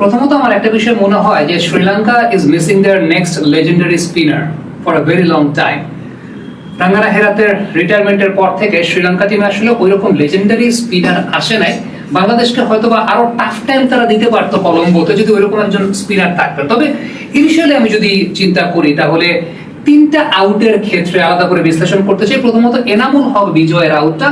প্রথমত আমার একটা বিষয় মনে হয় যে Sri Lanka is missing their next legendary spinner for a very long time রাঙ্গারা হেরাতের রিটায়ারমেন্টের পর থেকে শ্রীলঙ্কা টিমে আসলে ওই রকম লেজেন্ডারি স্পিনার আসে নাই। বাংলাদেশকে হয়তো বা আরও টাফ টাইম তারা দিতে পারতো কলম্বোতে যদি ওইরকম একজন স্পিনার থাকতো। তবে ইনিশিয়ালি আমি যদি চিন্তা করি, তাহলে তিনটা আউটের ক্ষেত্রে আলাদা করে বিশ্লেষণ করতে চাই। প্রথমত এনামুল হক বিজয়ের আউটটা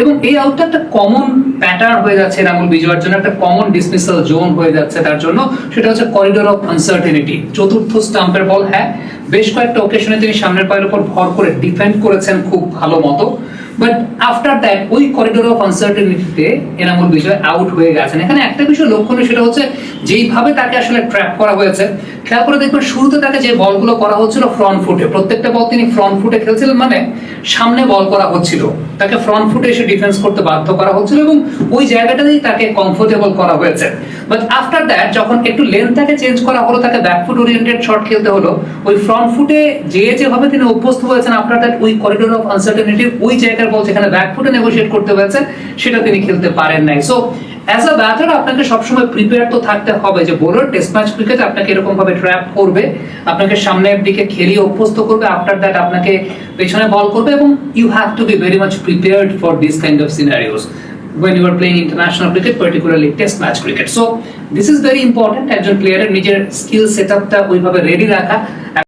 এবং এই আউটটা একটা কমন প্যাটার্ন হয়ে যাচ্ছে রাহুল বিজয়ের জন্য, একটা কমন ডিসমিসাল জোন হয়ে যাচ্ছে তার জন্য। সেটা হচ্ছে করিডোর অফ আনসার্টেনিটি চতুর্থ স্টাম্পের বল হ্যাঁ বেশ কয়েকটা ওকেশনে তিনি সামনের পায়ের উপর ভর করে ডিফেন্ড করেছেন খুব ভালো মতো। বাট আফটার দ্যাট ওই করিডোর অফ আনসার্টেনিটিতে এনামুল বিজয় আউট হয়ে গেছেন। এখানে একটা বিষয় লক্ষণীয় সেটা হচ্ছে যেইভাবে তাকে আসলে ট্র্যাপ করা হয়েছে, খেয়াল করে দেখবেন শুরুতে তাকে যে বলগুলো করা হচ্ছিল ফ্রন্ট ফুটে প্রত্যেকটা বল তিনি ফ্রন্ট ফুটে খেলছিলেন মানে সামনে বল করা হচ্ছিল। তাকে ফ্রন্ট ফুটে এসে ডিফেন্স করতে বাধ্য করা হচ্ছিল এবং ওই জায়গাটাতেই তাকে কমফোর্টেবল করা হয়েছে। বাট আফটার দ্যাট যখন একটু লেন্থ তাকে চেঞ্জ করা হলো, তাকে ব্যাকফুট ওরিয়েন্টেড শট খেলতে হলো, ওই ফ্রন্ট ফুটে যে যেভাবে তিনি অভ্যস্ত হয়েছেন আফটার দ্যাট ওই করিডোর অফ আনসার্টেনিটির ওই জায়গার বল যেখানে ব্যাকফুটে নেগোশিয়েট করতে হয়েছে, সেটা তিনি খেলতে পারেন নাই। সো অ্যাজ আ ব্যাটার আপনাকে সবসময় প্রিপেয়ার তো থাকতে হবে যে বোলার টেস্ট ম্যাচ ক্রিকেট আপনাকে এরকম ভাবে ট্র্যাপ করবে, আপনাকে সামনের দিকে খেলিয়ে অভ্যস্ত করবে আফটার দ্যাট আপনাকে পেছনে বল করবে এবং you have to be very much prepared for this kind of scenarios when you are playing international cricket, particularly test match cricket. So, this is very important, একজন প্লেয়ারের নিজের স্কিল সেটআপটা ওইভাবে ready রাখা।